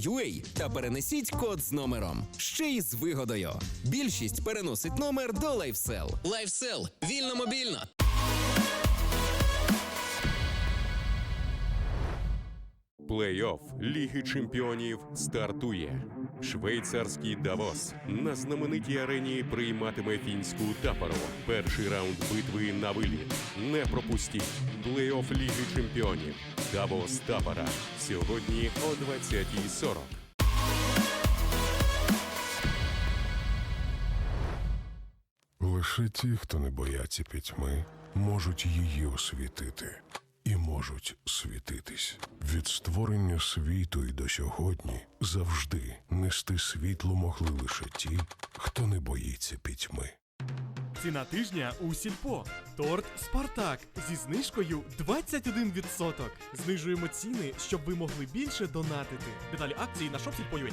UA та перенесіть код з номером. Ще й з вигодою. Більшість переносить номер до LifeSell. LifeSell. Вільно мобільно. Плей-офф Ліги Чемпіонів стартує. Швейцарський Давос на знаменитій арені прийматиме фінську тапору. Перший раунд битви на виліт. Не пропустіть. Плей-офф Ліги Чемпіонів. Давос Тапора. Сьогодні о 20.40. Лише ті, хто не бояться пітьми, можуть її освітити і можуть світитись. Від створення світу і до сьогодні завжди нести світло могли лише ті, хто не боїться пітьми. Ціна тижня у Сільпо. Торт Спартак зі знижкою 21%. Знижуємо ціни, щоб ви могли більше донатити. Деталі акції на shopsільpo.ua.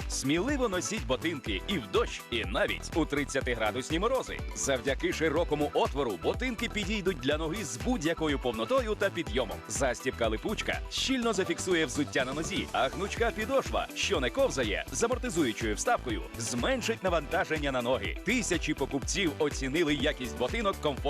Сміливо носіть ботинки і в дощ, і навіть у 30-градусні морози. Завдяки широкому отвору ботинки підійдуть для ноги з будь-якою повнотою та підйомом. Застібка липучка щільно зафіксує взуття на нозі, а гнучка підошва, що не ковзає, з амортизуючою вставкою, зменшить навантаження на ноги. Тисячі покупців оцінили якість ботинок комфорт.